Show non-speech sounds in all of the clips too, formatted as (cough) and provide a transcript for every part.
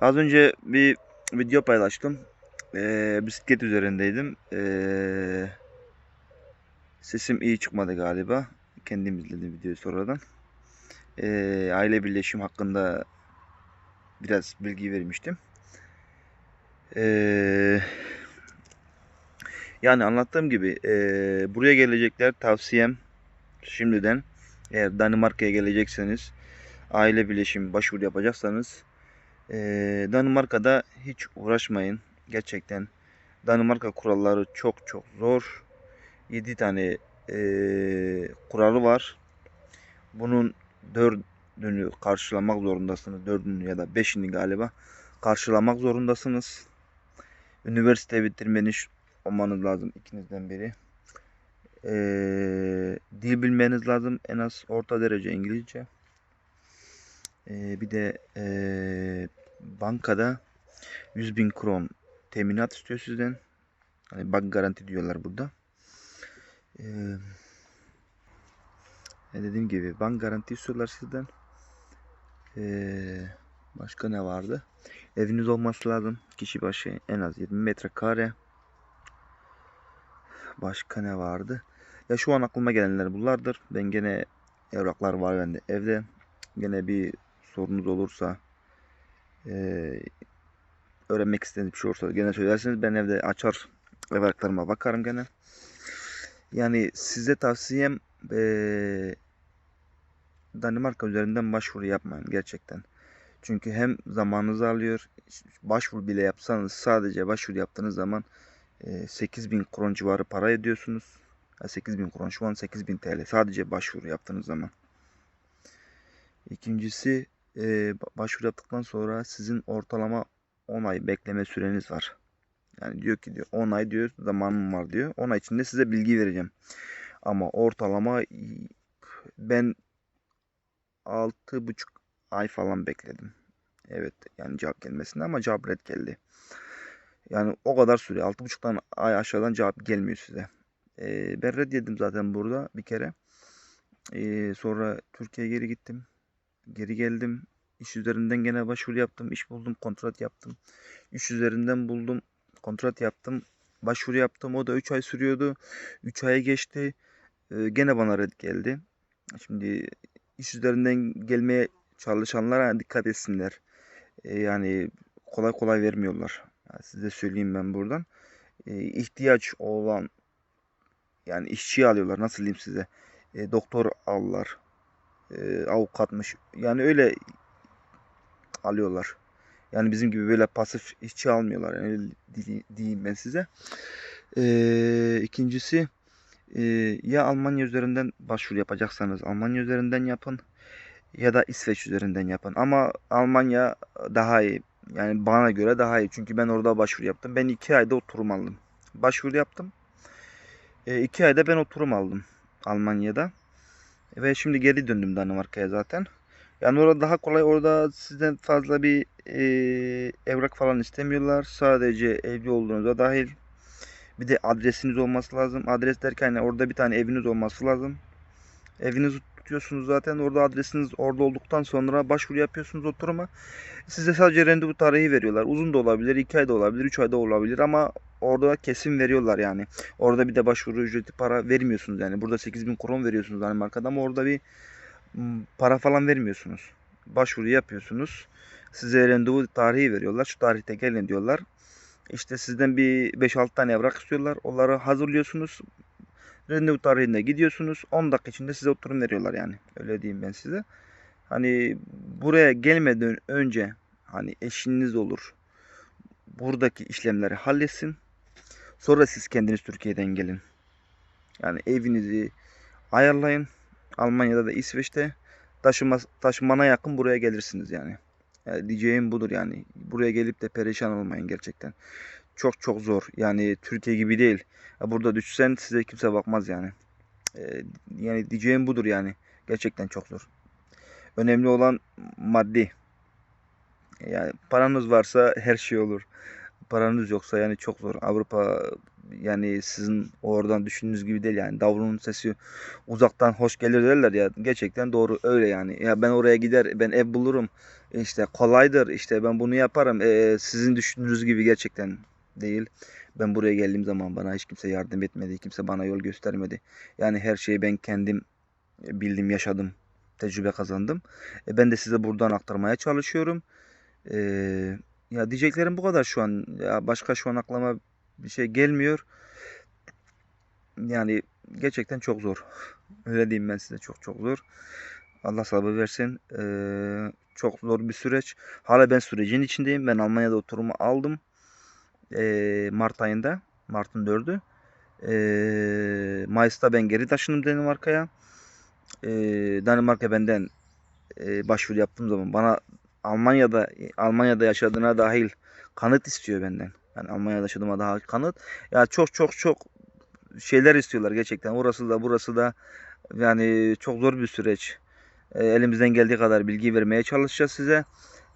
Az önce bir video paylaştım. Ee, bisiklet üzerindeydim. Ee, sesim iyi çıkmadı galiba. Kendim izledim videoyu sonradan. Ee, aile birleşim hakkında biraz bilgi vermiştim. Ee, yani anlattığım gibi ee, buraya gelecekler tavsiyem şimdiden eğer Danimarka'ya gelecekseniz aile birleşimi başvuru yapacaksanız ee, Danimarka'da hiç uğraşmayın. Gerçekten Danimarka kuralları çok çok zor. 7 tane ee, kuralı var. Bunun dördünü karşılamak zorundasınız. Dördünü ya da beşini galiba karşılamak zorundasınız. Üniversite bitirmeniz olmanız lazım ikinizden biri. Ee, dil bilmeniz lazım. En az orta derece İngilizce. Ee, bir de ee, bankada 100 bin kron teminat istiyor sizden. Hani bank garanti diyorlar burada. Ee, e, dediğim gibi bank garanti istiyorlar sizden. Ee, başka ne vardı? Eviniz olması lazım. Kişi başı en az 20 metrekare. Başka ne vardı? Ya şu an aklıma gelenler bunlardır. Ben gene evraklar var bende evde. Gene bir sorunuz olursa eee, öğrenmek istediğiniz bir şey olursa gene söylerseniz ben evde açar evraklarıma bakarım gene. Yani size tavsiyem eee, Danimarka üzerinden başvuru yapmayın gerçekten. Çünkü hem zamanınızı alıyor. Başvuru bile yapsanız sadece başvuru yaptığınız zaman eee 8000 kron civarı para ödüyorsunuz. Ya 8000 kron şu an 8000 TL sadece başvuru yaptığınız zaman. İkincisi e, ba- başvuru yaptıktan sonra sizin ortalama 10 ay bekleme süreniz var. Yani diyor ki diyor 10 ay diyor zamanım var diyor. 10 ay içinde size bilgi vereceğim. Ama ortalama ben 6,5 ay falan bekledim. Evet yani cevap gelmesine ama cevap red geldi. Yani o kadar sürüyor. 6,5'tan ay aşağıdan cevap gelmiyor size. E, ben red yedim zaten burada bir kere. E, sonra Türkiye'ye geri gittim. Geri geldim. İş üzerinden gene başvuru yaptım. İş buldum, kontrat yaptım. İş üzerinden buldum, kontrat yaptım. Başvuru yaptım. O da 3 ay sürüyordu. 3 aya geçti. Ee, gene bana red geldi. Şimdi iş üzerinden gelmeye çalışanlara dikkat etsinler. Ee, yani kolay kolay vermiyorlar. Yani size söyleyeyim ben buradan. Ee, ihtiyaç olan yani işçi alıyorlar. Nasıl diyeyim size? Ee, doktor alırlar e, avukatmış. Yani öyle alıyorlar. Yani bizim gibi böyle pasif işçi almıyorlar. Yani öyle di- diyeyim ben size. E, ikincisi e, ya Almanya üzerinden başvuru yapacaksanız Almanya üzerinden yapın ya da İsveç üzerinden yapın. Ama Almanya daha iyi. Yani bana göre daha iyi. Çünkü ben orada başvuru yaptım. Ben iki ayda oturum aldım. Başvuru yaptım. E, iki ayda ben oturum aldım Almanya'da. Ve şimdi geri döndüm Danimarka'ya zaten. Yani orada daha kolay. Orada sizden fazla bir e, evrak falan istemiyorlar. Sadece evli olduğunuza dahil. Bir de adresiniz olması lazım. Adres derken yani orada bir tane eviniz olması lazım. Evinizi tutuyorsunuz zaten. Orada adresiniz orada olduktan sonra başvuru yapıyorsunuz oturuma. Size sadece randevu tarihi veriyorlar. Uzun da olabilir, 2 ay da olabilir, 3 ay da olabilir ama orada kesin veriyorlar yani. Orada bir de başvuru ücreti para vermiyorsunuz yani. Burada 8000 kron veriyorsunuz Danimarka'da ama orada bir para falan vermiyorsunuz. Başvuru yapıyorsunuz. Size randevu tarihi veriyorlar. Şu tarihte gelin diyorlar. İşte sizden bir 5-6 tane evrak istiyorlar. Onları hazırlıyorsunuz. Randevu tarihinde gidiyorsunuz. 10 dakika içinde size oturum veriyorlar yani. Öyle diyeyim ben size. Hani buraya gelmeden önce hani eşiniz olur. Buradaki işlemleri halletsin. Sonra siz kendiniz Türkiye'den gelin. Yani evinizi ayarlayın. Almanya'da da İsveç'te taşıma, taşımana yakın buraya gelirsiniz yani. yani. Diyeceğim budur yani. Buraya gelip de perişan olmayın gerçekten. Çok çok zor. Yani Türkiye gibi değil. Burada düşsen size kimse bakmaz yani. Ee, yani diyeceğim budur yani. Gerçekten çok zor. Önemli olan maddi. Yani paranız varsa her şey olur. Paranız yoksa yani çok zor. Avrupa yani sizin oradan düşündüğünüz gibi değil yani. Davulun sesi uzaktan hoş gelir derler ya. Gerçekten doğru öyle yani. Ya ben oraya gider ben ev bulurum. İşte kolaydır. İşte ben bunu yaparım. Ee, sizin düşündüğünüz gibi gerçekten değil. Ben buraya geldiğim zaman bana hiç kimse yardım etmedi. Kimse bana yol göstermedi. Yani her şeyi ben kendim bildim yaşadım tecrübe kazandım. E, ben de size buradan aktarmaya çalışıyorum. Ee, ya diyeceklerim bu kadar şu an ya başka şu an aklıma bir şey gelmiyor yani gerçekten çok zor. (laughs) Öyle diyeyim ben size çok çok zor. Allah sabır versin. Ee, çok zor bir süreç. Hala ben sürecin içindeyim. Ben Almanya'da oturumu aldım. Ee, Mart ayında. Mart'ın 4'ü. Ee, Mayıs'ta ben geri taşındım Danimarka'ya. Ee, Danimarka benden e, başvuru yaptığım zaman bana Almanya'da Almanya'da yaşadığına dahil kanıt istiyor benden. Yani Almanya'da yaşadığıma dahil kanıt. Ya çok çok çok şeyler istiyorlar gerçekten. Orası da burası da yani çok zor bir süreç. E, elimizden geldiği kadar bilgi vermeye çalışacağız size.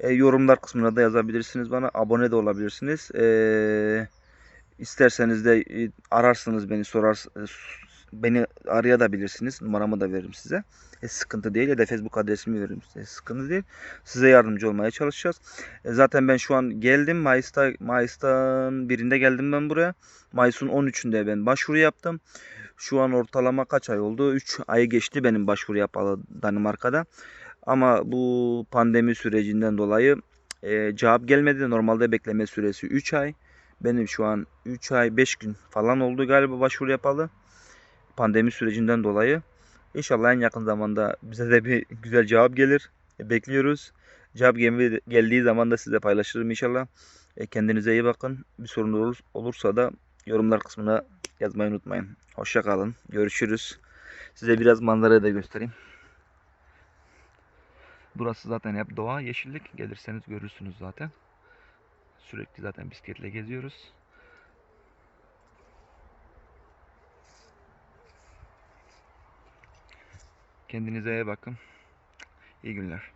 E, yorumlar kısmına da yazabilirsiniz bana. Abone de olabilirsiniz. E, isterseniz de e, ararsınız beni sorar beni arayabilirsiniz. Numaramı da veririm size. E, sıkıntı değil ya da Facebook adresimi veririm size. Sıkıntı değil. Size yardımcı olmaya çalışacağız. E, zaten ben şu an geldim. Mayıs'ta Mayıs'tan birinde geldim ben buraya. Mayıs'ın 13'ünde ben başvuru yaptım. Şu an ortalama kaç ay oldu? 3 ay geçti benim başvuru yapalı Danimarka'da. Ama bu pandemi sürecinden dolayı e, cevap gelmedi. Normalde bekleme süresi 3 ay. Benim şu an 3 ay 5 gün falan oldu galiba başvuru yapalı. Pandemi sürecinden dolayı. İnşallah en yakın zamanda bize de bir güzel cevap gelir. E, bekliyoruz. Cevap geldiği zaman da size paylaşırım inşallah. E, kendinize iyi bakın. Bir sorun olur, olursa da yorumlar kısmına yazmayı unutmayın. Hoşça kalın. Görüşürüz. Size biraz manzarayı da göstereyim. Burası zaten hep doğa, yeşillik. Gelirseniz görürsünüz zaten. Sürekli zaten bisikletle geziyoruz. Kendinize iyi bakın. İyi günler.